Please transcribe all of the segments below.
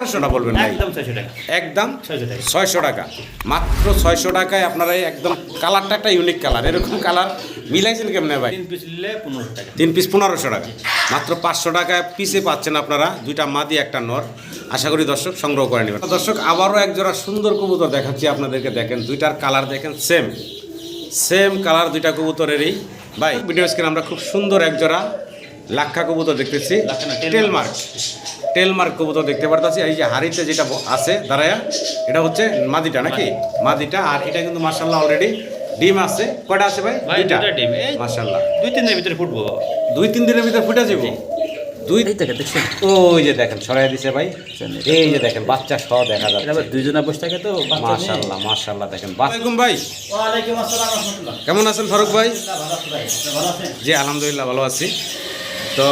ছয়শোটা বলবেন ভাই? একদম ছয়শো টাকা। একদম ছয়শো টাকা। মাত্র ছয়শো টাকায় আপনারা একদম কালারটা একটা ইউনিক কালার। এরকম কালার মিলাইছেন কেমনে ভাই? তিন পিস নিলে পনেরোশো টাকা। তিন পিস পনেরোশো টাকা। মাত্র পাঁচশো টাকায় পিসে পাচ্ছেন আপনারা দুইটা মাদি একটা নর। আশা করি দর্শক সংগ্রহ করে নেবেন। দর্শক আবারও এক জোড়া সুন্দর কবুতর দেখাচ্ছি আপনাদেরকে। দেখেন দুইটার কালার দেখেন সেম সেম কালার দুইটা কবুতরেরই। ভাই ভিডিও স্ক্রিন আমরা খুব সুন্দর এক জোড়া লাক্ষা কবুতর দেখতেছি। টেলমার্ক টেলমার্ক কবুতর দেখতে পারতেছি। এই যে হাড়িতে যেটা আছে দাঁড়ায়া এটা হচ্ছে মাদিটা নাকি? মাদিটা আর এটা কিন্তু মার্শাল্লাহ অলরেডি ডিম আছে। কয়টা আছে ভাই? দুইটা। ডিম। মার্শাল্লাহ দুই তিন দিনের ভিতরে ফুটবো। দুই তিন দিনের ভিতরে ফুটে যাব দুই এই দেখেন দেখছেন। ওই যে দেখেন ছড়াই দিছে ভাই। এই যে দেখেন বাচ্চা সহ দেখা এটা যাচ্ছে আবার দুইজনা বসে থাকে তো। মাশাআল্লাহ মাশাআল্লাহ দেখেন। ভাই। ওয়ালাইকুম আসসালাম রহমতুল্লাহ। কেমন আছেন ফারুক ভাই? ভালো আছো ভাই। আপনি ভালো আছেন? জি আলহামদুলিল্লাহ ভালো আছি। তো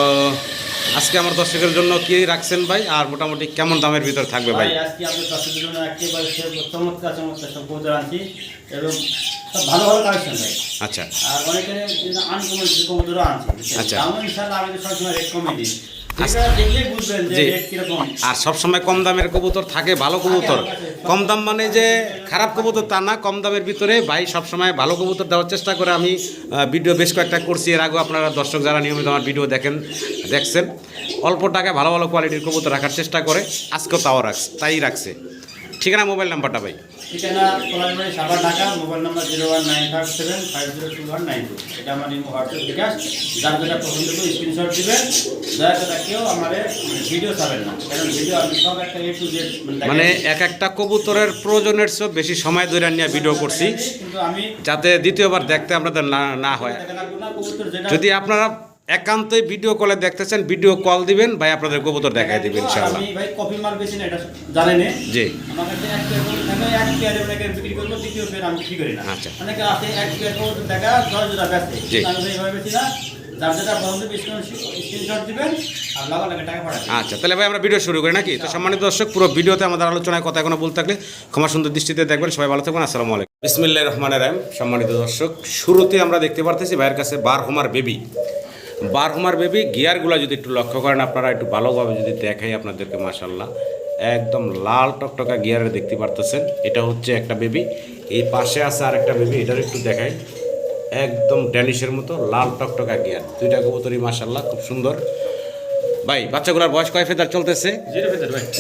আজকে আমার দর্শকের জন্য কি রাখছেন ভাই? আর মোটামুটি কেমন দামের ভিতর থাকবে ভাই? আজকে আপনার দর্শকের জন্য একেবারে চমৎকার চমৎকার সব কবুতর আনছি এবং সব ভালো ভালো কালেকশন ভাই। আচ্ছা। আর অনেকে আনকমন কবুতরও আনছি আচ্ছা। দামও ইনশাআল্লাহ আমি তো সবসময় রেট কমে দিই। যে জি। আর সব সময় কম দামের কবুতর থাকে ভালো কবুতর। কম দাম মানে যে খারাপ কবুতর তা না কম দামের ভিতরে ভাই সব সময় ভালো কবুতর দেওয়ার চেষ্টা করে আমি ভিডিও বেশ কয়েকটা করছি। এর আগেও আপনারা দর্শক যারা নিয়মিত আমার ভিডিও দেখেন দেখছেন অল্প টাকায় ভালো ভালো কোয়ালিটির কবুতর রাখার চেষ্টা করে। আজকেও তাও রাখছে তাই রাখছে। ঠিকানা মোবাইল নাম্বারটা ভাই? ঠিকানা Kolarbari Savar Dhaka mobile number zero one nine five seven five zero two one nine two. এটা আমার ইমো হোয়াটসঅ্যাপ বিকাশ। যার যেটা পছন্দ করে স্ক্রিনশট দিবেন দয়া করে কেউ আমার ভিডিও ছাড়বেন না। কারণ ভিডিও আমি সব একটা এ টু জেড মানে এক একটা কবুতরের প্রয়োজনের চেয়ে বেশি সময় ধরে নিয়ে ভিডিও করছি। কিন্তু আমি যাতে দ্বিতীয়বার দেখতে আপনাদের না না হয়। যদি আপনারা একান্তই ভিডিও কলে দেখতেছেন ভিডিও কল দিবেন ভাই আপনাদের কবুতর দেখাই দিবেন ইনশাআল্লাহ। আমি ভাই কপি মাল বেশি না এটা জানেন জি। আমার কাছে এক পেয়ার এক পেয়ারে অনেকে বিক্রি করব দ্বিতীয় পেয়ার আমি বিক্রি করি না। আচ্ছা। অনেকে আছে এক পেয়ার কবুতর দেখা দশ জোড়া বেচে। জি। আমি এইভাবে বেশি না আচ্ছা তাহলে ভাই আমরা ভিডিও শুরু করি নাকি? তো সম্মানিত দর্শক পুরো ভিডিওতে আমাদের আলোচনায় কথা এখনও বলতে থাকলে ক্ষমা সুন্দর দৃষ্টিতে দেখবেন। সবাই ভালো থাকবেন আসসালামু আলাইকুম। বিসমিল্লাহ রহমান রাহিম। সম্মানিত দর্শক শুরুতে আমরা দেখতে পারতেছি ভাইয়ের কাছে bar homer baby bar homer baby গিয়ারগুলো যদি একটু লক্ষ্য করেন আপনারা একটু ভালোভাবে যদি দেখাই আপনাদেরকে মাসাল্লাহ একদম লাল টকটকা গিয়ারে দেখতে পারতেছেন। এটা হচ্ছে একটা বেবি। এই পাশে আছে আর একটা বেবি এটার একটু দেখাই। একদম ড্যানিশের মতো লাল টকটকা গিয়ার। দুইটা কবুতরই মাসাল্লাহ খুব সুন্দর। ভাই বাচ্চাগুলোর বয়স কয় ফেদার চলতেছে?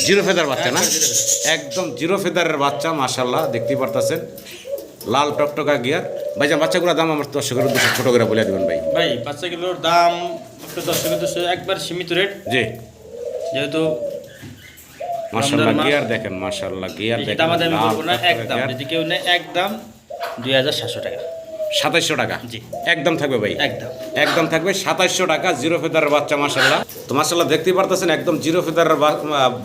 জিরো ফেদার বাচ্চা না? একদম জিরো ফেদারের বাচ্চা মাশাল্লাহ দেখতে পারতেছেন। লাল টকটকা গিয়ার ভাই যা বাচ্চাগুলোর দাম আমার দর্শকের উদ্দেশ্যে ছোটো করে বলে দেবেন ভাই। ভাই বাচ্চাগুলোর দাম একটু দর্শকের উদ্দেশ্যে একবার সীমিত রেট। জি। যেহেতু মাশাআল্লাহ গিয়ার দেখেন মাশাআল্লাহ গিয়ার দেখেন আমাদের একদম যদি কেউ নেয় একদম দুই হাজার সাতশো টাকা। সাতাইশশো টাকা। একদম থাকবে ভাই। একদম। একদম থাকবে সাতাইশশো টাকা জিরো ফেদারের বাচ্চা মাসাল্লাহ তো মাসাল্লাহ দেখতেই পারতেছেন একদম জিরো ফেদারের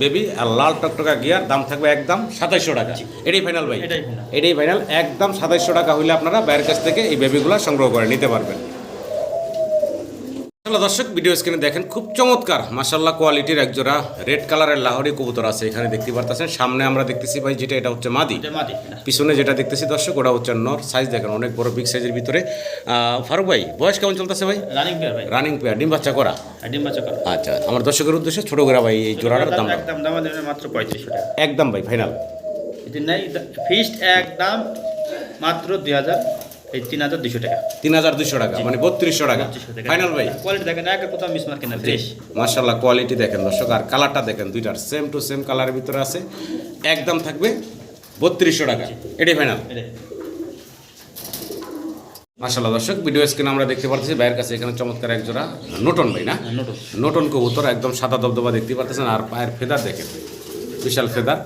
বেবি আর লাল টকটকা গিয়ার দাম থাকবে একদম সাতাইশশো টাকা। এটাই ফাইনাল ভাই। এটাই এটাই ফাইনাল একদম সাতাইশশো টাকা হইলে আপনারা বাইরের কাছ থেকে এই বেবিগুলো সংগ্রহ করে নিতে পারবেন। মাশাল্লাহ দর্শক ভিডিও স্ক্রিনে দেখেন খুব চমৎকার। মাশাল্লাহ কোয়ালিটির একজোড়া রেড কালারের লাহোরি কবুতর আছে এখানে দেখতে পারতেছেন। সামনে আমরা দেখতেছি ভাই যেটা এটা হচ্ছে মাদি। পিছনে যেটা দেখতেছি দর্শক ওটা হচ্ছে নর সাইজ দেখেন অনেক বড় বিগ সাইজের ভিতরে। ফারুক ভাই বয়স কেমন চলতেছে ভাই? রানিং পেয়ার ভাই। রানিং পেয়ার ডিম বাচ্চা করা? ডিম বাচ্চা করা। আচ্ছা আমার দর্শকের উদ্দেশ্যে ছোট করে ভাই এই জোড়াটার দাম একদম দাম মাত্র পঁয়ত্রিশশো টাকা। একদম ভাই ফাইনাল ফিস্ট একদম মাত্র দুই হাজার। এই তিন হাজার দুশো টাকা। তিন হাজার দুশো টাকা মানে বত্রিশশো টাকা। ফাইনাল ভাই। কোয়ালিটি দেখেন এক কোথাও মিস মার্কেট না ফ্রেশ মার্শাল্লাহ কোয়ালিটি দেখেন দর্শক। আর কালারটা দেখেন দুইটার সেম টু সেম কালারের ভিতরে আছে। একদম থাকবে বত্রিশশো টাকা। এটাই ফাইনাল এটাই। মার্শাল্লাহ দর্শক ভিডিও স্ক্রিনে আমরা দেখতে পাচ্ছি ভাইয়ের কাছে এখানে চমৎকার এক জোড়া নোটন ভাই না? নোটন। নোটন কবুতর একদম সাদা দবদবা দেখতে পাচ্ছেন আর পায়ের ফেদার দেখেন বিশাল ফেদার।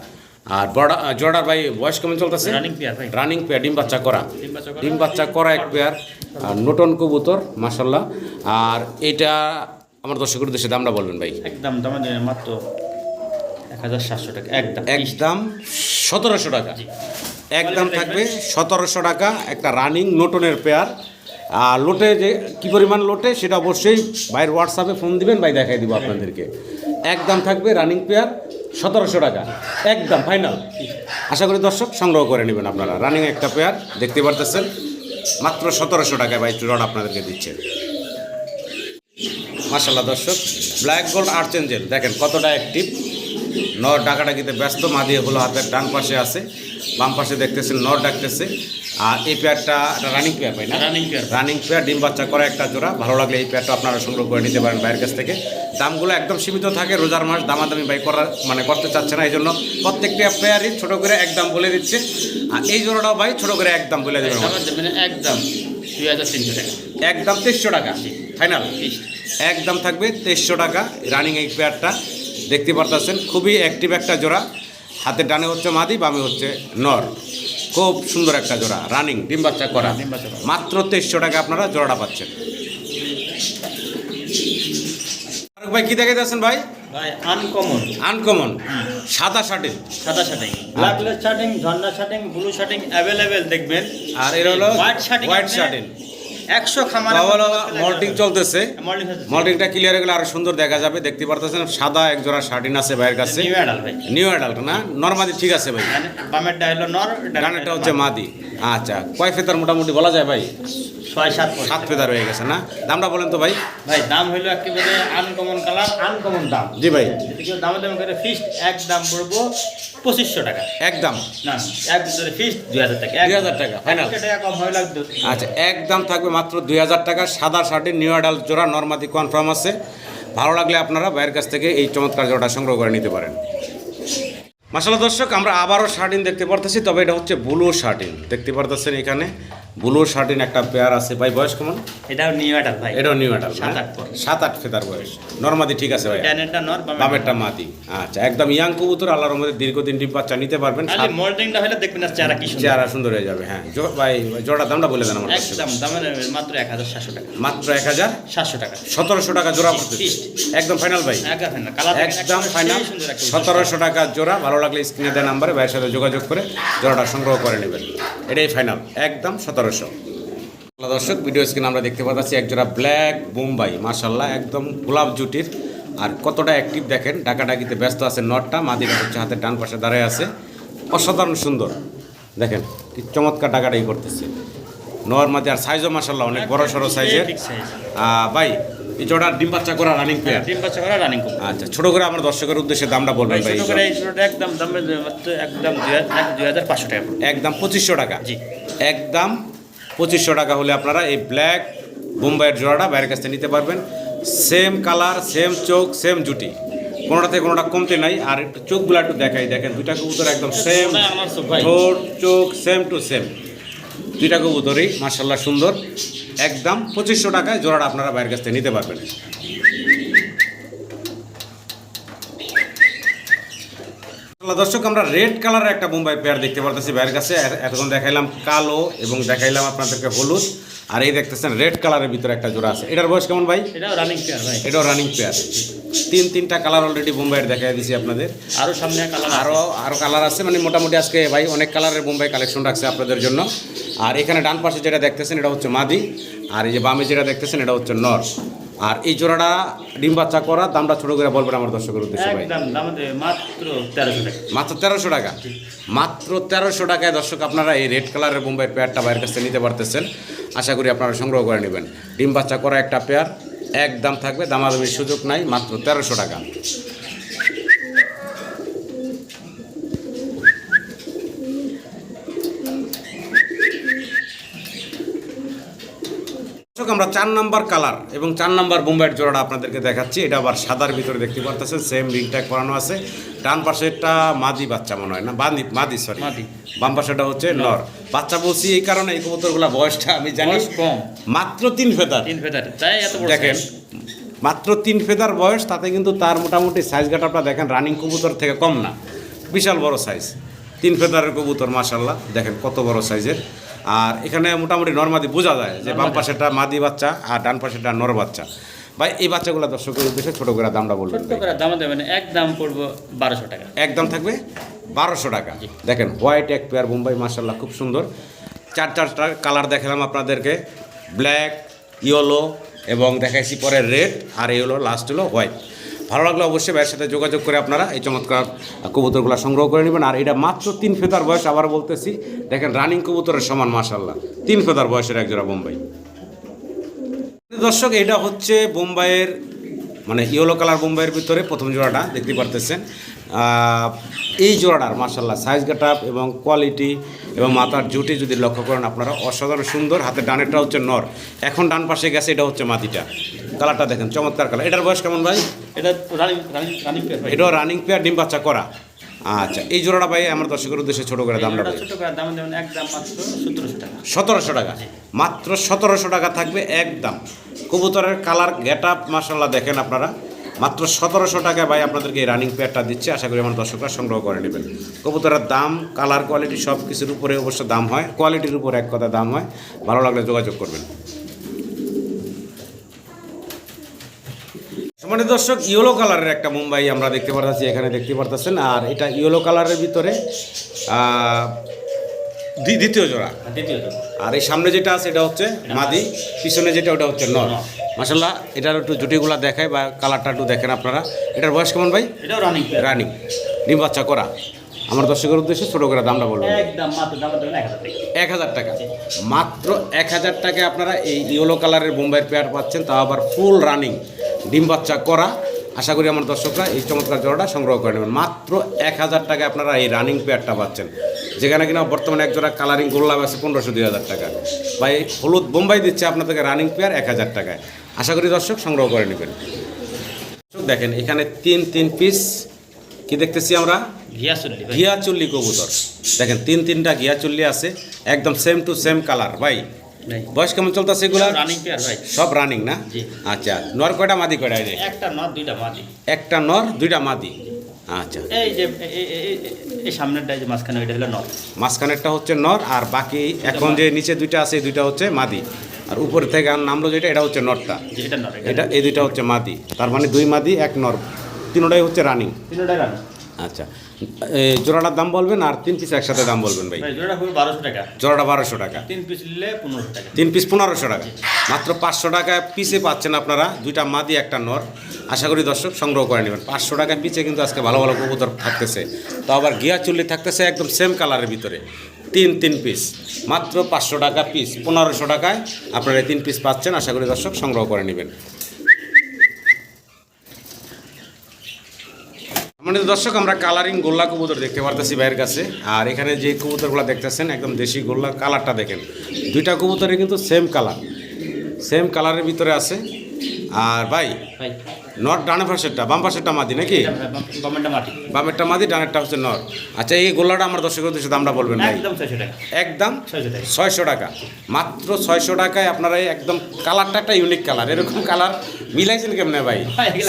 আর বড়া জোড়ার ভাই বয়স কেমন চলতেছে? রানিং পেয়ার ভাই। রানিং পেয়ার ডিম বাচ্চা করা। ডিম বাচ্চা করা। ডিম বাচ্চা করা এক পেয়ার আর নোটন কবুতর মাসাল্লাহ আর এটা আমার দর্শকের উদ্দেশ্যে দামটা বলবেন ভাই। একদম দাম মাত্র এক হাজার সাতশো টাকা একদম। একদম সতেরোশো টাকা। একদম থাকবে সতেরোশো টাকা একটা রানিং নোটনের পেয়ার আর লোটে যে কী পরিমাণ লোটে সেটা অবশ্যই ভাইয়ের হোয়াটসঅ্যাপে ফোন দিবেন ভাই দেখাই দিব আপনাদেরকে। একদম থাকবে রানিং পেয়ার সতেরোশো টাকা। একদম ফাইনাল আশা করি দর্শক সংগ্রহ করে নেবেন আপনারা। রানিং একটা পেয়ার দেখতে পারতেছেন। মাত্র সতেরোশো টাকায় ভাই রড আপনাদেরকে দিচ্ছে মাসাল্লাহ দর্শক ব্ল্যাক গোল্ড আর্চ এঞ্জেল দেখেন কতটা অ্যাক্টিভ নর ডাকাডাকিতে ব্যস্ত, মাদি হলো হাতের ডান পাশে আছে। বাম পাশে দেখতেছেন, নর ডাকতেছে। আর এই পেয়ারটা রানিং পেয়ার পাই না? রানিং পেয়ার রানিং পেয়ার ডিম বাচ্চা করা একটা জোড়া। ভালো লাগলে এই পেয়ারটা আপনারা সংগ্রহ করে নিতে পারেন বাইরের কাছ থেকে। দামগুলো একদম সীমিত থাকে রোজার মাস দামাদামি বাই করার মানে করতে চাচ্ছে না এই জন্য প্রত্যেকটা পেয়ারই ছোট করে একদম বলে দিচ্ছে। আর এই জোড়াটাও ভাই ছোট করে একদম বলে দেবেন। মানে একদম দুই হাজার তিনশো টাকা। একদম তেইশশো টাকা ফাইনাল একদম থাকবে তেইশশো টাকা রানিং এই পেয়ারটা। দেখতে পারতেছেন খুবই অ্যাক্টিভ একটা জোড়া। হাতে ডানে হচ্ছে মাদি বামে হচ্ছে নর। খুব সুন্দর একটা জোড়া রানিং ডিম বাচ্চা করা। মাত্র তেইশশো টাকা আপনারা জোড়াটা পাচ্ছেন। ভাই কি দেখে যাচ্ছেন ভাই? ভাই আনকমন আনকমন সাদা শার্টিং সাদা শার্টিং শার্টিং ঝর্ণা শার্টিং ব্লু শার্টিং অ্যাভেলেবেল দেখবেন। আর এর হলো হোয়াইট শার্টিং হোয়াইট শার্টিন। একশো খামার মল্টিং চলতেছে। মল্টিংটা ক্লিয়ার গেলে আরও সুন্দর দেখা যাবে দেখতে পারতেছেন সাদা এক জোড়া শার্টিন আছে ভাইয়ের কাছে। নিউ ভাই। নিউ অ্যাডাল্ট না? ঠিক আছে ভাই। মানে বামেরটা হলো নর গানেরটা হচ্ছে মাদি। আচ্ছা কয় ফেতার মোটামুটি বলা যায় ভাই? ছয় সাত। সাত ফেতার হয়ে গেছে না? দামটা বলেন তো ভাই। ভাই দাম হইল একেবারে আনকমন কালার আনকমন দাম। জি ভাই। যদি কেউ দামে দামে করে ফিক্সড এক দাম পড়ব পঁচিশশো টাকা। একদম না এক ভিতরে ফিক্সড দুই হাজার টাকা। দুই হাজার টাকা ফাইনাল টাকা কম হয়ে লাগতো আচ্ছা একদম থাকবে মাত্র দুই হাজার টাকা সাদা শার্টের নিউ অ্যাডাল্ট জোড়া নর্মাদি কনফার্ম আছে। ভালো লাগলে আপনারা বাইরের কাছ থেকে এই চমৎকার জোড়াটা সংগ্রহ করে নিতে পারেন। মাসালা দর্শক আমরা আবারও শার্টিন দেখতে পারতেছি তবে এটা হচ্ছে ব্লু শার্টিন। দেখতে পারতেছেন এখানে। ব্লু শার্টিন একটা পেয়ার আছে। ভাই বয়স কেমন? এটাও নিউ অ্যাডাল ভাই। এটাও নিউ অ্যাডাল্ট সাত আট। সাত আট ফেতার বয়স। নর্মাদি ঠিক আছে ভাই। ট্যানেরটা নর বামেরটা মাদি। আচ্ছা একদম ইয়াং কবুতর আল্লাহর মধ্যে দীর্ঘদিন ডিম বাচ্চা নিতে পারবেন। খালি মোল্ডিংটা হলে দেখবেন না চেহারা কি সুন্দর। চেহারা সুন্দর হয়ে যাবে হ্যাঁ। ভাই জোড়া দামটা বলে দেন আমার একদম দামের মাত্র এক হাজার সাতশো টাকা। মাত্র এক হাজার সাতশো টাকা। সতেরোশো টাকা জোড়া Fixed. একদম ফাইনাল ভাই। একদম ফাইনাল একদম ফাইনাল সতেরোশো টাকা জোড়া ভালো লাগলে স্ক্রিনে দেওয়া নাম্বারে ভাইয়ের সাথে যোগাযোগ করে জোড়াটা সংগ্রহ করে নেবেন। এটাই ফাইনাল একদম সতেরোশো দর্শক ভিডিও স্ক্রিন আমরা দেখতে পাচ্ছি একজোড়া ব্ল্যাক বোম্বাই মার্শাল্লাহ একদম গোলাপ জুটির। আর কতটা অ্যাক্টিভ দেখেন ডাকাডাকিতে ব্যস্ত আছে নটটা মাদিরা হচ্ছে হাতের ডান পাশে দাঁড়ায় আছে। অসাধারণ সুন্দর। দেখেন কি চমৎকার ডাকাডাকি করতেছে। নর মাদি আর সাইজও মার্শাল্লাহ অনেক বড় সড়ো সাইজের ভাই এই জোড়া ডিম বাচ্চা করা রানিং পেয়ার ডিম বাচ্চা করা রানিং আচ্ছা ছোট করে আমার দর্শকের উদ্দেশ্যে দামটা বলবেন ভাই ছোট করে এই ছোটটা একদম দামে টাকা। একদম টাকা। জি। একদম পঁচিশশো টাকা হলে আপনারা এই ব্ল্যাক বোম্বাইয়ের জোড়াটা বাইরের কাছ থেকে নিতে পারবেন। সেম কালার সেম চোখ সেম জুটি। কোনোটা থেকে কোনোটা কমতে নাই। আর একটু চোখগুলো একটু দেখাই। দেখেন দুইটা কবুতর একদম সেম ঠোঁট চোখ সেম টু সেম। দুইটা কবুতরই মার্শাল্লাহ সুন্দর। একদম পঁচিশশো টাকায় জোড়াটা আপনারা বাইরের কাছ থেকে নিতে পারবেন। দর্শক আমরা রেড কালারের একটা মুম্বাই পেয়ার দেখতে পারতেছি ভাইয়ের কাছে। এতক্ষণ দেখাইলাম কালো এবং দেখাইলাম আপনাদেরকে হলুদ। আর এই দেখতেছেন রেড কালারের ভিতরে একটা জোড়া আছে। এটার বয়স কেমন ভাই? এটাও রানিং পেয়ার ভাই। এটাও রানিং পেয়ার তিন তিনটা কালার অলরেডি মুম্বাইয়ের দেখাই দিছি আপনাদের। আরও সামনে কালার আরও আরও কালার আছে মানে মোটামুটি আজকে ভাই অনেক কালারের মুম্বাই কালেকশন রাখছে আপনাদের জন্য। আর এখানে ডান পাশে যেটা দেখতেছেন এটা হচ্ছে মাদি। আর এই যে বামে যেটা দেখতেছেন এটা হচ্ছে নর। আর এই জোড়াটা ডিম বাচ্চা করা দামটা ছোটো করে বলবেন আমার দর্শকের উদ্দেশ্যে ভাই। মাত্র তেরোশো টাকা। মাত্র তেরোশো টাকা। মাত্র তেরোশো টাকায় দর্শক আপনারা এই রেড কালারের বোম্বাইয়ের পেয়ারটা বাইরের কাছে থেকে নিতে পারতেছেন। আশা করি আপনারা সংগ্রহ করে নেবেন। ডিম বাচ্চা করা একটা পেয়ার এক দাম থাকবে দামাদামির সুযোগ নাই মাত্র তেরোশো টাকা। দর্শক আমরা চার নাম্বার কালার এবং চার নাম্বার বোম্বাইয়ের জোড়াটা আপনাদেরকে দেখাচ্ছি। এটা আবার সাদার ভিতরে দেখতে পারতেছেন সেম রিং ট্যাগ করানো আছে। ডান পাশেরটা মাদি বাচ্চা মনে হয় না? বাদি মাদি সরি মাদি। বাম পাশেটা হচ্ছে নর। বাচ্চা বলছি এই কারণে এই কবুতরগুলা বয়সটা আমি জানি। কম। মাত্র তিন ফেদার। তিন ফেদার। তাই এত দেখেন মাত্র তিন ফেদার বয়স তাতে কিন্তু তার মোটামুটি সাইজ গাটাটা দেখেন রানিং কবুতর থেকে কম না। বিশাল বড় সাইজ তিন ফেদারের কবুতর মাশাল্লাহ দেখেন কত বড় সাইজের আর এখানে মোটামুটি নর্মাদি বোঝা যায় যে বাম পাশেটা মাদি বাচ্চা আর ডান পাশেটা নর বাচ্চা। ভাই এই বাচ্চাগুলো দর্শকের উদ্দেশ্যে ছোট করে দামটা বলবেন ছোট্ট করে দাম দেবেন এক দাম পড়ব বারোশো টাকা। একদম থাকবে বারোশো টাকা। দেখেন হোয়াইট এক পেয়ার মুম্বাই মার্শাল্লাহ খুব সুন্দর। চার চারটা কালার দেখালাম আপনাদেরকে। ব্ল্যাক ইয়েলো এবং দেখাইছি পরে রেড আর এই হলো লাস্ট হলো হোয়াইট। ভালো লাগলে অবশ্যই ভাইয়ের সাথে যোগাযোগ করে আপনারা এই চমৎকার কবুতরগুলো সংগ্রহ করে নেবেন। আর এটা মাত্র তিন ফেতার বয়স, আবার বলতেছি, দেখেন রানিং কবুতরের সমান মার্শাল্লাহ তিন ফেতার বয়সের একজোড়া বোম্বাই। দর্শক, এটা হচ্ছে বোম্বাইয়ের মানে ইয়েলো কালার বোম্বাইয়ের ভিতরে প্রথম জোড়াটা, দেখতে পারতেছেন। এই জোড়াটার মার্শাল্লাহ সাইজ গেটাপ এবং কোয়ালিটি এবং মাথার জুটি যদি লক্ষ্য করেন আপনারা, অসাধারণ সুন্দর। হাতে ডানেরটা হচ্ছে নর। এখন ডান পাশে গেছে, এটা হচ্ছে মাটিটা। কালারটা দেখেন, চমৎকার কালার। এটার বয়স কেমন ভাই? এটা রানিং রানিং পেয়ার এটাও রানিং পেয়ার ডিম বাচ্চা করা। আচ্ছা এই জোড়াটা ভাই আমার দর্শকের উদ্দেশ্যে ছোটো করে দামটা ছোট করে দাম দেবেন একদম মাত্র সতেরোশো টাকা। সতেরোশো টাকা। মাত্র সতেরোশো টাকা থাকবে একদম কবুতরের কালার গেট আপ মাসাল্লাহ দেখেন আপনারা। মাত্র সতেরোশো টাকায় ভাই আপনাদেরকে এই রানিং পেয়ারটা দিচ্ছে। আশা করি আমার দর্শকরা সংগ্রহ করে নেবেন। কবুতরের দাম কালার কোয়ালিটি সব কিছুর উপরে অবশ্য দাম হয়। কোয়ালিটির উপরে এক কথা দাম হয়। ভালো লাগলে যোগাযোগ করবেন। মানে দর্শক ইয়েলো কালারের একটা মুম্বাই আমরা দেখতে পারতেছি এখানে দেখতে পারতেছেন। আর এটা ইয়েলো কালারের ভিতরে আহ, দ্বি- দ্বিতীয় জোড়া। আর এই সামনে যেটা আছে এটা হচ্ছে মাদি পিছনে যেটা ওটা হচ্ছে নর। মাসাল্লাহ এটার একটু জুটিগুলো দেখায় বা কালারটা একটু দেখেন আপনারা। এটার বয়স কেমন ভাই? এটা রানিং রানিং ডিম বাচ্চা করা। আমার দর্শকের উদ্দেশ্যে ছোটো করে দামটা বলবেন একদম মাত্র দাম দেবেন এক হাজার টাকা। মাত্র এক হাজার টাকায় আপনারা এই ইয়েলো কালারের বোম্বাইয়ের পেয়ার পাচ্ছেন তাও আবার ফুল রানিং ডিম বাচ্চা করা। আশা করি আমার দর্শকরা এই চমৎকার জোড়াটা সংগ্রহ করে নেবেন। মাত্র এক হাজার টাকায় আপনারা এই রানিং পেয়ারটা পাচ্ছেন। যেখানে কিনা বর্তমানে এক জোড়া কালারিং গোল্লাপ আছে পনেরোশো দুই হাজার টাকা। বা এই হলুদ বোম্বাই দিচ্ছে আপনাদেরকে রানিং পেয়ার এক হাজার টাকায়। আশা করি দর্শক সংগ্রহ করে নেবেন। দেখেন এখানে তিন তিন পিস কি দেখতেছি আমরা? ঘিয়া চল্লি চুল্লি কবুতর। দেখেন তিন তিনটা ঘিয়া চুল্লি আছে একদম সেম টু সেম কালার ভাই। বয়স কেমন চলতেছে এগুলা? রানিং পেয়ার ভাই। সব রানিং না? আচ্ছা নর কয়টা মাদি কয়টা একটা নর দুইটা মাদি। একটা নর দুইটা মাদি। আচ্ছা। এই যে এই সামনেরটা যে মাঝখানে ওইটা হলো নট মাঝখানেরটা হচ্ছে নর আর বাকি এখন যে নিচে দুইটা আছে এই দুইটা হচ্ছে মাদি। আর উপর থেকে আর নামলো যেটা এটা হচ্ছে নরটা। এটা এই দুইটা হচ্ছে মাদি। তার মানে দুই মাদি এক নর। তিনোটাই হচ্ছে রানিং তিনটাই রানিং আচ্ছা। জোড়াটার দাম বলবেন আর তিন পিস একসাথে দাম বলবেন ভাই। বারোশো টাকা। জোড়াটা বারোশো টাকা। তিন পিস নিলে পনেরোশো টাকা। তিন পিস পনেরোশো টাকা। মাত্র পাঁচশো টাকায় পিসে পাচ্ছেন আপনারা দুইটা মাদি একটা নর। আশা করি দর্শক সংগ্রহ করে নেবেন। পাঁচশো টাকায় পিসে কিন্তু আজকে ভালো ভালো কবুতর থাকতেছে। তো আবার গিয়া চুল্লি থাকতেছে একদম সেম কালারের ভিতরে। তিন তিন পিস মাত্র পাঁচশো টাকা পিস পনেরোশো টাকায় আপনারা তিন পিস পাচ্ছেন। আশা করি দর্শক সংগ্রহ করে নেবেন। মানে দর্শক, আমরা কালারিং গোল্লা কবুতর দেখতে পারতেছি বাইরের কাছে। আর এখানে যে কবুতরগুলো দেখতেছেন, একদম দেশি গোল্লা কালারটা দেখেন। দুইটা কবুতরে কিন্তু সেম কালার সেম কালারের ভিতরে আছে। আর ভাই নর ডানে পাশেরটা বাম পাশেরটা মাদি নাকি? বামেরটা মাদি। ডানেরটা হচ্ছে নর। আচ্ছা এই গোল্লাটা আমার দর্শকের উদ্দেশ্যে দামটা বলবেন ভাই। একদম ছয়শো টাকা। মাত্র ছয়শো টাকায় আপনারা একদম কালারটা একটা ইউনিক কালার এরকম কালার মিলাইছেন কেমনে ভাই?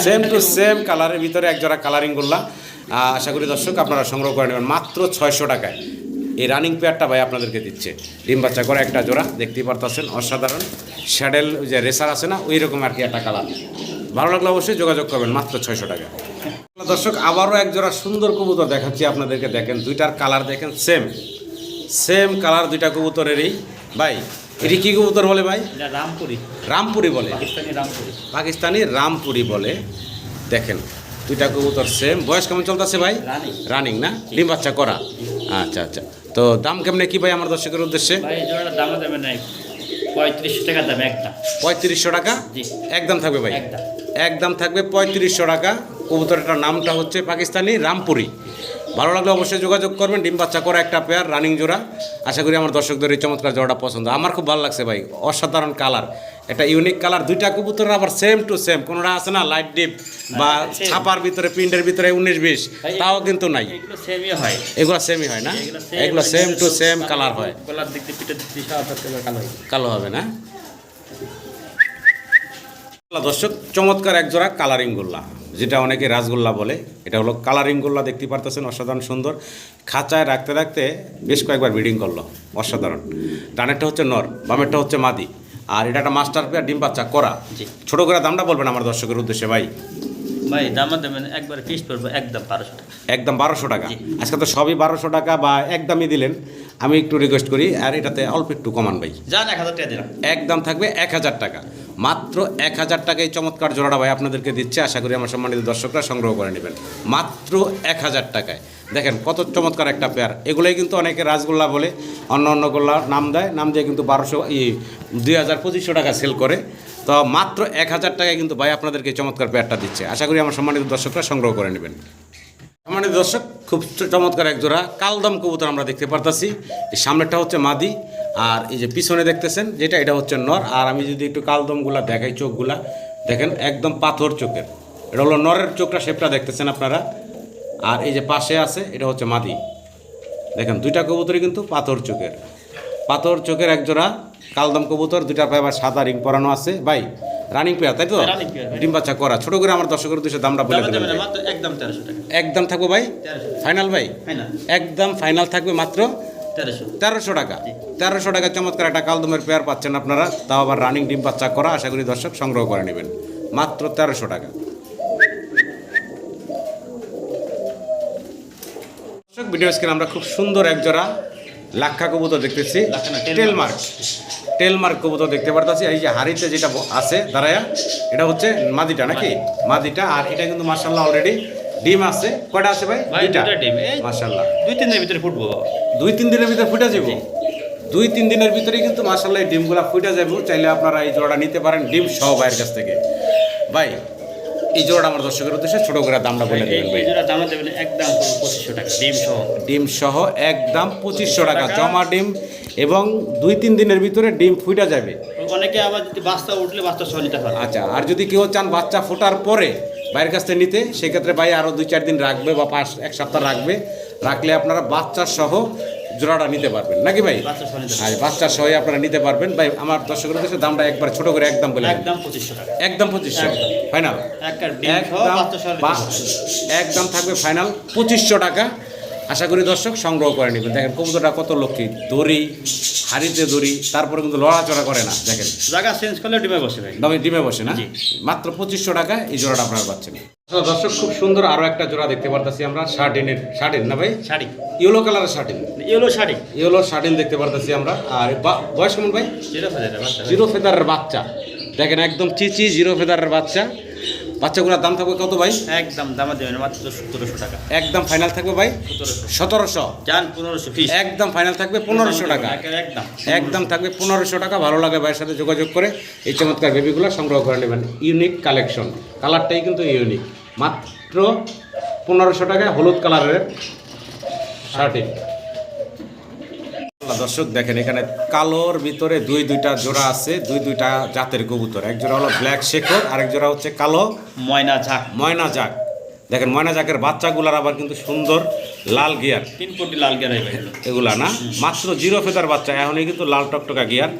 সেম টু সেম কালারের ভিতরে এক জোড়া কালারিং করলাম আশা করি দর্শক আপনারা সংগ্রহ করে নেবেন। মাত্র ছয়শো টাকায়। এই রানিং পেয়ারটা ভাই আপনাদেরকে দিচ্ছে। ডিম বাচ্চা করে একটা জোড়া দেখতেই পারতেছেন অসাধারণ। শ্যাডেল ওই যে রেসার আছে না ওই রকম আর কি একটা কালার ভালো লাগলে অবশ্যই যোগাযোগ করবেন মাত্র ছয়শো টাকা। দর্শক আবারও এক জোড়া সুন্দর কবুতর দেখাচ্ছি আপনাদেরকে দেখেন দুইটার কালার দেখেন সেম সেম কালার দুইটা কবুতরেরই। ভাই এটি কী কবুতর বলে ভাই? রামপুরি। রামপুরি বলে। পাকিস্তানি রামপুরি। পাকিস্তানি রামপুরি বলে। দেখেন দুইটা কবুতর সেম বয়স কেমন চলতেছে ভাই? রানিং রানিং না? ডিম বাচ্চা করা। আচ্ছা আচ্ছা। তো দাম কেমনে কি ভাই আমার দর্শকের উদ্দেশ্যে? দামে দেবে নাই। পঁয়ত্রিশশো টাকা দাম একটা। পঁয়ত্রিশশো টাকা? একদম থাকবে ভাই? একদম। একদম থাকবে পঁয়ত্রিশশো টাকা। কবুতরটার নামটা হচ্ছে পাকিস্তানি রামপুরি। ভালো লাগলে অবশ্যই যোগাযোগ করবেন। ডিম বাচ্চা করা একটা পেয়ার রানিং জোড়া। আশা করি আমার দর্শকদের এই চমৎকার জোড়াটা পছন্দ। আমার খুব ভালো লাগছে ভাই। অসাধারণ কালার একটা ইউনিক কালার দুইটা কবুতর আবার সেম টু সেম কোনোটা আছে না লাইট ডিপ বা ছাপার ভিতরে প্রিন্টের ভিতরে উনিশ বিশ তাও কিন্তু নাই। এগুলো সেমই হয়। এগুলো সেমই হয় না? এগুলো সেম টু সেম কালার হয়। কালো। হবে না? দর্শক চমৎকার একজোড়া কালারিং গোল্লা যেটা অনেকে রাসগোল্লা বলে। এটা হলো কালারিং গোল্লা দেখতে পারতেছেন অসাধারণ সুন্দর। খাঁচায় রাখতে রাখতে বেশ কয়েকবার ব্রিডিং করল অসাধারণ। ডানেরটা হচ্ছে নর বামেরটা হচ্ছে মাদি। আর এটা একটা মাস্টার পেয়ার ডিম বাচ্চা করা। জি। ছোট করে দামটা বলবেন আমার দর্শকের উদ্দেশ্যে ভাই? ভাই দামে দেবেন একবার করব একদম বারোশো টাকা। একদম বারোশো টাকা। আজকে তো সবই বারোশো টাকা বা একদমই দিলেন। আমি একটু রিকোয়েস্ট করি আর এটাতে অল্প একটু কমান ভাই। যান এক হাজার টাকা দিলাম। একদম থাকবে এক হাজার টাকা। মাত্র এক হাজার টাকায় চমৎকার জোড়াটা ভাই আপনাদেরকে দিচ্ছে। আশা করি আমার সম্মানিত দর্শকরা সংগ্রহ করে নেবেন। মাত্র এক হাজার টাকায়। দেখেন কত চমৎকার একটা পেয়ার এগুলোই কিন্তু অনেকে রাসগোল্লা বলে, অন্য অন্য গোল্লা নাম দেয়, নাম দিয়ে কিন্তু বারোশো, ই, দুই হাজার পঁচিশশো টাকা সেল করে। তো মাত্র এক হাজার টাকায় কিন্তু ভাই আপনাদেরকে চমৎকার পেয়ারটা দিচ্ছে। আশা করি আমার সম্মানিত দর্শকরা সংগ্রহ করে নেবেন। মানে দর্শক, খুব চমৎকার এক জোড়া কালদম কবুতর আমরা দেখতে পারতাছি। এই সামনেরটা হচ্ছে মাদি, আর এই যে পিছনে দেখতেছেন, যেটা, এটা হচ্ছে নর। আর আমি যদি একটু কালদমগুলা দেখাই চোখগুলা, দেখেন একদম পাথর চোখের। এটা হলো নরের চোখটা শেপটা দেখতেছেন আপনারা। আর এই যে পাশে আছে এটা হচ্ছে মাদি। দেখেন দুইটা কবুতরই কিন্তু পাথর চোখের। পাথর চোখের একজোড়া কালদম কবুতর দুইটা পায়ে আবার সাদা রিং পরানো আছে। ভাই রানিং পেয়ার তাই তো? Running ডিম বাচ্চা করা। ছোট করে আমার দর্শকের দুশো দামটা বলে দেবেন একদম একদম থাকব ভাই? ফাইনাল ভাই? একদম ফাইনাল থাকবে মাত্র তেরোশো। তেরোশো টাকা। তেরোশো টাকা চমৎকার একটা কালদমের পেয়ার পাচ্ছেন আপনারা। তাও আবার রানিং ডিম বাচ্চা করা আশা করি দর্শক সংগ্রহ করে নেবেন। মাত্র তেরোশো টাকা। ভিডিও স্ক্রিন আমরা খুব সুন্দর এক জোড়া লাক্ষা কবুতর দেখতেছি। টেলমার্ক টেলমার্ক কবুতর দেখতে পারতেছি। এই যে হাড়িতে যেটা আছে দাঁড়ায়া এটা হচ্ছে মাদিটা নাকি? মাদিটা আর এটা কিন্তু মার্শাল্লাহ অলরেডি ডিম আছে। কয়টা আছে ভাই? দুইটা। ডিম, মার্শাল্লাহ দুই তিন দিনের ভিতরে ফুটবো। দুই তিন দিনের ভিতরে ফুটে যাব দুই তিন দিনের ভিতরেই কিন্তু মাসাল্লাহ এই ডিমগুলো ফুটে যাব চাইলে আপনারা এই জোড়াটা নিতে পারেন ডিম সহ ভাইয়ের কাছ থেকে। ভাই এই জোড়াটা আমার দর্শকের উদ্দেশ্যে ছোট করে দামটা বলে দেবেন ভাই। এই জোড়া একদম টাকা ডিম সহ। ডিম সহ একদম পঁচিশশো টাকা জমা ডিম এবং দুই তিন দিনের ভিতরে ডিম ফুটে যাবে। অনেকে আবার যদি বাচ্চা উঠলে বাচ্চা সহ নিতে পারে আচ্ছা আর যদি কেউ চান বাচ্চা ফোটার পরে বাইরের কাছ থেকে নিতে সেক্ষেত্রে ভাই আরও দুই চার দিন রাখবে বা পাঁচ এক সপ্তাহ রাখবে। রাখলে আপনারা বাচ্চা সহ জোড়াটা নিতে পারবেন। নাকি ভাই? আর বাচ্চা সহ আপনারা নিতে পারবেন। ভাই আমার দর্শকের কাছে দামটা একবার ছোট করে একদম বলে। একদম পঁচিশশো একদম পঁচিশশো। ফাইনাল একদম থাকবে ফাইনাল পঁচিশশো টাকা। আশা করি দর্শক সংগ্রহ করে নেবেন। দেখেন কবুতরটা কত লক্ষ্মী। দড়ি হাড়িতে দড়ি তারপরে কিন্তু লড়াচড়া করে না। দেখেন। জায়গা চেঞ্জ করলে ডিমে বসে ভাই। দামে ডিমে বসে না? মাত্র পঁচিশশো টাকা এই জোড়াটা আপনারা পাচ্ছেন। দর্শক খুব সুন্দর আরও একটা জোড়া দেখতে পারতেছি আমরা। শার্টিনের শার্টিন না ভাই? শাড়ি। ইয়েলো কালারের satin yellow sari. Yellow satin দেখতে পারতেছি আমরা। আর বা- বয়স কেমন ভাই? জিরো জিরো ফেদারের বাচ্চা। দেখেন একদম চিচি জিরো ফেদারের বাচ্চা। বাচ্চাগুলোর দাম থাকবে কত ভাই? একদম দামা দেবে না মাত্র সতেরোশো টাকা। একদম ফাইনাল থাকবে ভাই? সতেরোশো। যান পনেরোশো ফিস একদম ফাইনাল থাকবে পনেরোশো টাকা। একদম। একদম থাকবে পনেরোশো টাকা। ভালো লাগে ভাইয়ের সাথে যোগাযোগ করে এই চমৎকার বেবিগুলো সংগ্রহ করে নেবেন। ইউনিক কালেকশন কালারটাই কিন্তু ইউনিক মাত্র পনেরোশো টাকায় হলুদ কালারের শার্টিং। দর্শক দেখেন এখানে কালোর ভিতরে দুই দুইটা জোড়া আছে দুই দুইটা জাতের কবুতর। এক জোড়া হলো ব্ল্যাক শেখর আরেক জোড়া হচ্ছে কালো ময়না ঝাঁক। ময়না ঝাঁক। দেখেন ময়না জাকের বাচ্চাগুলার আবার কিন্তু সুন্দর লাল গিয়ার। তিন কোটি লাল গিয়ার এগুলা না? মাত্র জিরো ফেদার বাচ্চা এখনই কিন্তু লাল টকটকা গিয়ার।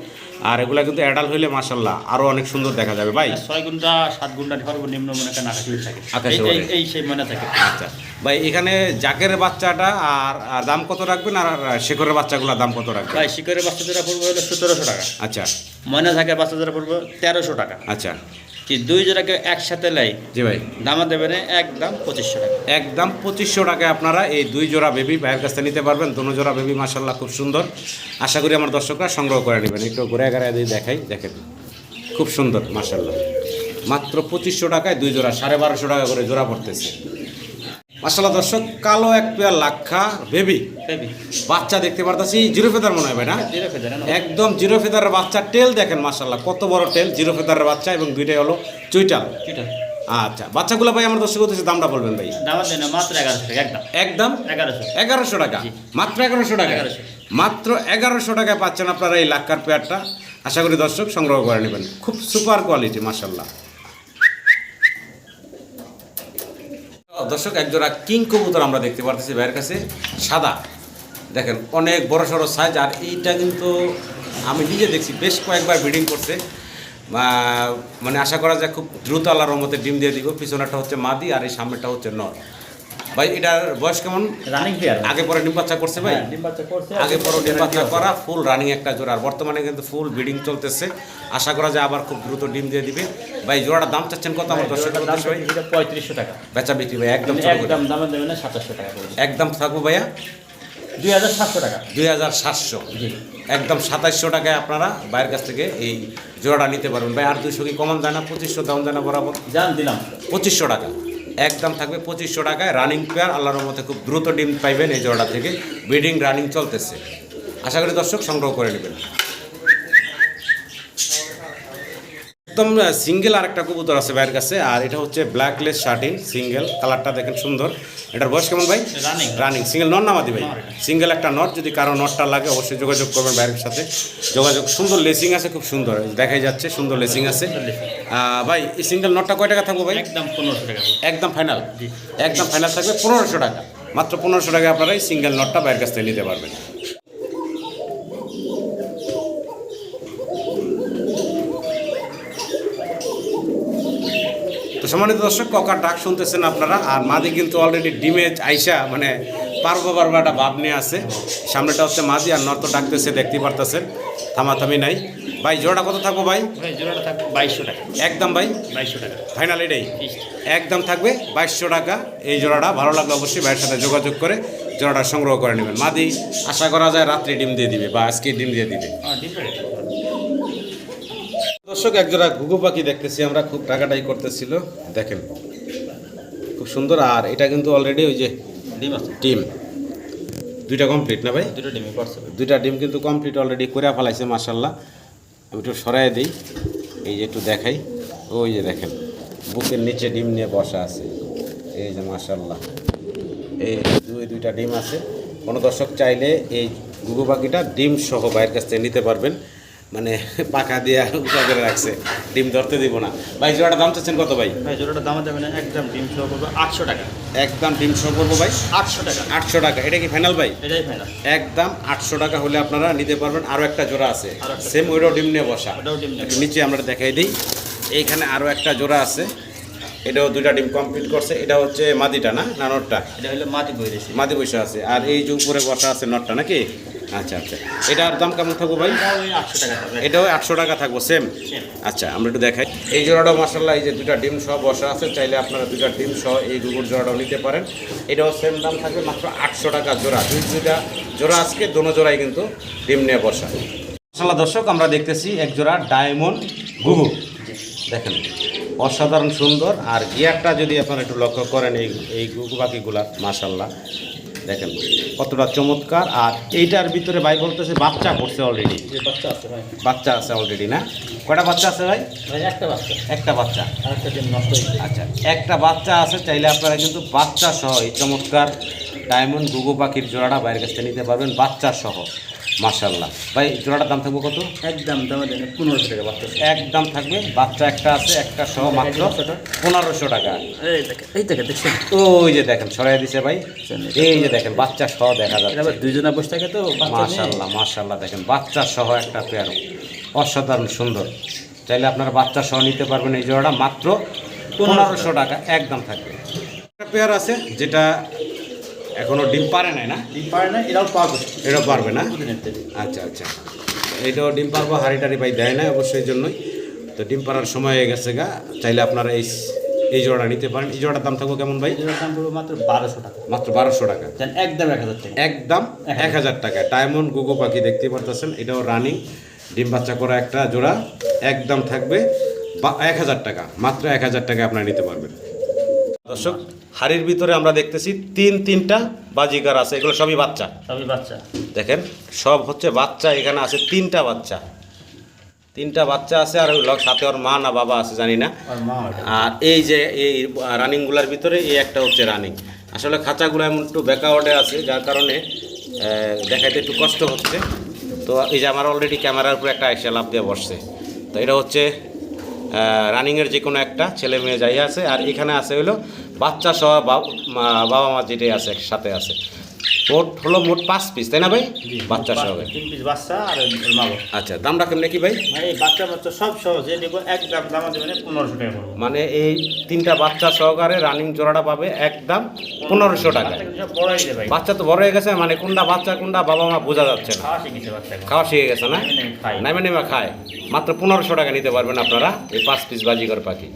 আর এগুলা কিন্তু অ্যাডাল হইলে মাসাল্লাহ আরও অনেক সুন্দর দেখা যাবে ভাই। ছয় ঘণ্টা সাত ঘণ্টা সর্বনিম্ন মনে করেন আকাশে থাকে। এই- সেই মনে থাকে। আচ্ছা। ভাই এখানে জাকের বাচ্চাটা আর আর দাম কত রাখবেন? আর শিকরের বাচ্চাগুলো বাচ্চাগুলোর দাম কত রাখবেন? ভাই শিকরের বাচ্চাদের পড়বে হলো সতেরোশো টাকা। আচ্ছা। ময়না ঝাঁকের বাচ্চাদের পড়বে তেরোশো টাকা। আচ্ছা। কি দুই জোড়াকে একসাথে লাই? জি ভাই। দামা দেবে একদম পঁচিশশো টাকা। একদম পঁচিশশো টাকায় আপনারা এই দুই জোড়া বেবি ভাইয়ের কাছ থেকে নিতে পারবেন। দোনো জোড়া বেবি মাসাল্লাহ খুব সুন্দর। আশা করি আমার দর্শকরা সংগ্রহ করে নেবেন। একটু ঘুরে ঘুরে দিয়ে দেখাই দেখেন। খুব সুন্দর মাসাল্লাহ মাত্র পঁচিশশো টাকায় দুই জোড়া সাড়ে বারোশো টাকা করে জোড়া পড়তেছে। মাসাল্লাহ দর্শক কালো এক পেয়ার লাক্ষা বেবি বাচ্চা দেখতে পারতাছি জিরো ফেদার মনে হয় ভাই না? না একদম জিরো ফেদারের বাচ্চা টেল দেখেন মাসাল্লাহ কত বড় টেল জিরো ফেদারের বাচ্চা এবং দুইটাই হলো চুইটাল। আচ্ছা বাচ্চাগুলো ভাই আমার দর্শক উদ্দেশ্যে দামটা বলবেন ভাই। মাত্র এগারোশো একদম। একদম? এগারোশো। এগারোশো টাকা? মাত্র এগারোশো টাকা মাত্র এগারোশো টাকায় পাচ্ছেন আপনারা এই লাক্কার পেয়ারটা। আশা করি দর্শক সংগ্রহ করে নেবেন। খুব সুপার কোয়ালিটি মাসাল্লাহ দর্শক একজোড়া কিং কবুতর আমরা দেখতে পারতেছি ভাইয়ের কাছে, সাদা। দেখেন, অনেক বড় সড়ো সাইজ আর এইটা কিন্তু আমি নিজে দেখছি, বেশ কয়েকবার ব্রিডিং করছে। মানে আশা করা যায় খুব দ্রুত আল্লাহর রহমতে ডিম দিয়ে দিব। পিছনেরটা হচ্ছে মাদি, আর এই সামনেটা হচ্ছে নর। ভাই এটার বয়স কেমন? রানিং পেয়ার আগে পরে ডিম বাচ্চা করছে ভাই? ডিম বাচ্চা করছে আগে পরে ডিম বাচ্চা করা ফুল রানিং একটা জোড়া। আর বর্তমানে কিন্তু ফুল ব্রিডিং চলতেছে। আশা করা যায় আবার খুব দ্রুত ডিম দিয়ে দিবে। ভাই জোড়াটার দাম চাচ্ছেন কত? আমার দর্শক ভাই পঁয়ত্রিশশো টাকা। বেচা বিক্রি ভাই একদম। একদম দামা দেবে না সাতাশশো টাকা একদম থাকব ভাইয়া? দুই হাজার সাতশো টাকা। দুই হাজার সাতশো। একদম সাতাইশশো টাকায় আপনারা বাইরের কাছ থেকে এই জোড়াটা নিতে পারবেন। ভাই আর দুইশো কি কমান যায় না? পঁচিশশো দাম যায় না বরাবর? জান দিলাম। পঁচিশশো টাকা। একদম থাকবে পঁচিশশো টাকায় রানিং পেয়ার আল্লাহর মতে খুব দ্রুত ডিম পাইবেন এই জোড়া থেকে। ব্রিডিং রানিং চলতেছে। আশা করি দর্শক সংগ্রহ করে নেবেন। একদম সিঙ্গেল আর একটা কবুতর আছে ভাইয়ের কাছে আর এটা হচ্ছে ব্ল্যাকলেস শার্টিন সিঙ্গেল। কালারটা দেখেন সুন্দর। এটার বয়স কেমন ভাই? Running। রানিং। সিঙ্গেল নট নামাদি ভাই? সিঙ্গেল একটা নট যদি কারও নটটা লাগে অবশ্যই যোগাযোগ করবেন ভাইয়ের সাথে। যোগাযোগ সুন্দর লেসিং আছে খুব সুন্দর। দেখাই যাচ্ছে সুন্দর লেসিং আছে। ভাই এই সিঙ্গেল নটটা কয় টাকা থাকব ভাই? একদম পনেরোশো টাকা একদম ফাইনাল? একদম ফাইনাল থাকবে পনেরোশো টাকা। মাত্র পনেরোশো টাকা আপনারা এই সিঙ্গেল নটটা বাইরের কাছ থেকে নিতে পারবেন। সম্মানিত দর্শক ককার ডাক শুনতেছেন আপনারা। আর মাদি কিন্তু অলরেডি ডিমে আইসা মানে পারব পারব একটা ভাব নিয়ে আছে। সামনেটা হচ্ছে মাদি আর নর্ত ডাকতেছে দেখতে পারতেছেন। থামাথামি নাই। ভাই জোড়া কত থাকব ভাই? জোড়াটা থাকবে বাইশশো টাকা। একদম ভাই? বাইশশো টাকা। ফাইনাল এটাই। একদম থাকবে বাইশশো টাকা। এই জোড়াটা ভালো লাগলে অবশ্যই ভাইয়ের সাথে যোগাযোগ করে জোড়াটা সংগ্রহ করে নেবেন। মাদি আশা করা যায় রাত্রে ডিম দিয়ে দিবে বা আজকে ডিম দিয়ে দিবে। হ্যাঁ দর্শক একজোড়া ঘুঘু পাখি দেখতেছি আমরা খুব টাকাটাই করতেছিল। দেখেন খুব সুন্দর। আর এটা কিন্তু অলরেডি ওই যে ডিম আছে। ডিম। দুইটা কমপ্লিট না ভাই? দুটো ডিমই করছে দুইটা ডিম কিন্তু কমপ্লিট অলরেডি করে ফেলাইছে মাসাল্লাহ আমি একটু সরাই দিই এই যে একটু দেখাই। ওই যে দেখেন বুকের নিচে ডিম নিয়ে বসা আছে। এই যে মাসাল্লাহ এই দুই দুইটা ডিম আছে। কোনো দর্শক চাইলে এই গুগু পাখিটা ডিম সহ বাইরের কাছ থেকে নিতে পারবেন। মানে পাখা দিয়ে উঁচা করে রাখছে। ডিম ধরতে দিব না। ভাই জোড়াটা দাম চাচ্ছেন কত ভাই? ভাই জোড়াটা দাম যাবে না একদম ডিম সহ করব আটশো টাকা। একদম ডিম সহ করব ভাই? আটশো টাকা। আটশো টাকা। এটা কি ফাইনাল ভাই? এটাই ফাইনাল একদম আটশো টাকা হলে আপনারা নিতে পারবেন। আরও একটা জোড়া আছে। সেম ওইটাও ডিম নিয়ে বসা। নিচে আমরা দেখাই দিই। এইখানে আরও একটা জোড়া আছে। এটাও দুইটা ডিম কমপ্লিট করছে। এটা হচ্ছে মাদিটা না? না নটটা? এটা হলো মাদি বই মাদি বসে আছে। আর এই যে উপরে বসা আছে নটটা নাকি? আচ্ছা আচ্ছা। এটার দাম কেমন থাকব ভাই? এটাও আটশো টাকা থাকব। সেম আচ্ছা আমরা একটু দেখাই। এই জোড়াটাও মাসাল্লাহ এই যে দুইটা ডিম সহ বসা আছে চাইলে আপনারা দুইটা ডিম সহ এই গুগুর জোড়াটাও নিতে পারেন। এটাও সেম দাম থাকবে মাত্র আটশো টাকা জোড়া। দুই দুইটা জোড়া আজকে দোনো জোড়াই কিন্তু ডিম নিয়ে বসা। মাসাল্লাহ দর্শক আমরা দেখতেছি এক জোড়া ডায়মন্ড গুগু দেখেন অসাধারণ সুন্দর। আর গিয়ারটা যদি আপনারা একটু লক্ষ্য করেন এই এই গুগু পাখিগুলার মাসাল্লাহ দেখেন কতটা চমৎকার। আর এইটার ভিতরে ভাই বলতেছে বাচ্চা পড়ছে অলরেডি বাচ্চা আছে ভাই। বাচ্চা আছে অলরেডি না? কটা বাচ্চা আছে ভাই? একটা বাচ্চা। একটা বাচ্চা। আচ্ছা একটা বাচ্চা আছে চাইলে আপনারা কিন্তু বাচ্চা সহ এই চমৎকার ডায়মন্ড গুগো পাখির জোড়াটা বাইরের কাছে থেকে নিতে পারবেন বাচ্চা সহ। মার্শাল্লাহ ভাই জোড়াটার দাম থাকবে কত? একদম দামে পনেরোশো টাকা বাচ্চা একদম থাকবে বাচ্চা একটা আছে একটা সহ মাত্র পনেরোশো টাকা। এই দেখেন দেখছেন? ওই যে দেখেন ছড়াই দিছে ভাই। এই যে দেখেন বাচ্চা সহ দেখা যাচ্ছে। দুইজনে বসে থাকে তো। মাশাল্লাহ মাশাল্লাহ দেখেন বাচ্চা সহ একটা পেয়ার অসাধারণ সুন্দর। চাইলে আপনারা বাচ্চা সহ নিতে পারবেন এই জোড়াটা মাত্র পনেরোশো টাকা একদম থাকবে। একটা পেয়ার আছে যেটা এখনও ডিম পারে নাই না? ডিম পারে না এরাও পাবে এরাও পারবে না? আচ্ছা আচ্ছা। এইটাও ডিম পারব হাড়ি টাড়ি ভাই দেয় না অবশ্যই জন্যই। তো ডিম পাড়ার সময় হয়ে গেছে গা চাইলে আপনারা এই এই জোড়াটা নিতে পারেন। এই জোড়াটার দাম থাকব কেমন ভাই? এটার দাম পড়বে মাত্র বারোশো টাকা। মাত্র বারোশো টাকা। একদম এক হাজার টাকা। একদম এক হাজার টাকা। ডায়মন্ড গুগো পাখি দেখতে পারতেছেন এটাও রানিং। ডিম বাচ্চা করা একটা জোড়া একদম থাকবে এক হাজার টাকা। মাত্র এক হাজার টাকা আপনারা নিতে পারবেন। দর্শক হাড়ির ভিতরে আমরা দেখতেছি তিন তিনটা বাজিকার আছে এগুলো সবই বাচ্চা। সবই বাচ্চা। দেখেন সব হচ্ছে বাচ্চা এখানে আছে তিনটা বাচ্চা। তিনটা বাচ্চা আছে আর ওই সাথে ওর মা না বাবা আছে জানি না। আর এই যে এই রানিংগুলার ভিতরে এই একটা হচ্ছে রানিং। আসলে খাঁচাগুলো এমন একটু ব্যাকআউটে আছে যার কারণে দেখাইতে একটু কষ্ট হচ্ছে। তো এই যে আমার অলরেডি ক্যামেরার উপরে একটা এসে লাভ দিয়ে বসছে। তো এটা হচ্ছে রানিংয়ের যে কোনো একটা ছেলে মেয়ে যাই আছে, আর এখানে আছে হলো বাচ্চা সহ বাবা মা যেটাই আছে, একসাথে আছে। মোট হলো মোট পাঁচ পিস তাই না ভাই? বাচ্চা সহ। তিন পিস বাচ্চা আর আচ্ছা দামটা কেমন কি ভাই? মানে বাচ্চা বাচ্চা সব সহজে নেব একদম দাম দেবেন পনেরোশো টাকা মানে এই তিনটা বাচ্চা সহকারে রানিং জোড়াটা পাবে একদম পনেরোশো টাকা বাচ্চা তো বড় হয়ে গেছে মানে কোনটা বাচ্চা কোনটা বাবা মা বোঝা যাচ্ছে না। খাওয়া শিখে গেছে না? নেমে নেমে খায়। নেমে খায়। মাত্র পনেরোশো টাকা নিতে পারবেন আপনারা এই পাঁচ পিস বাজিগর পাখি।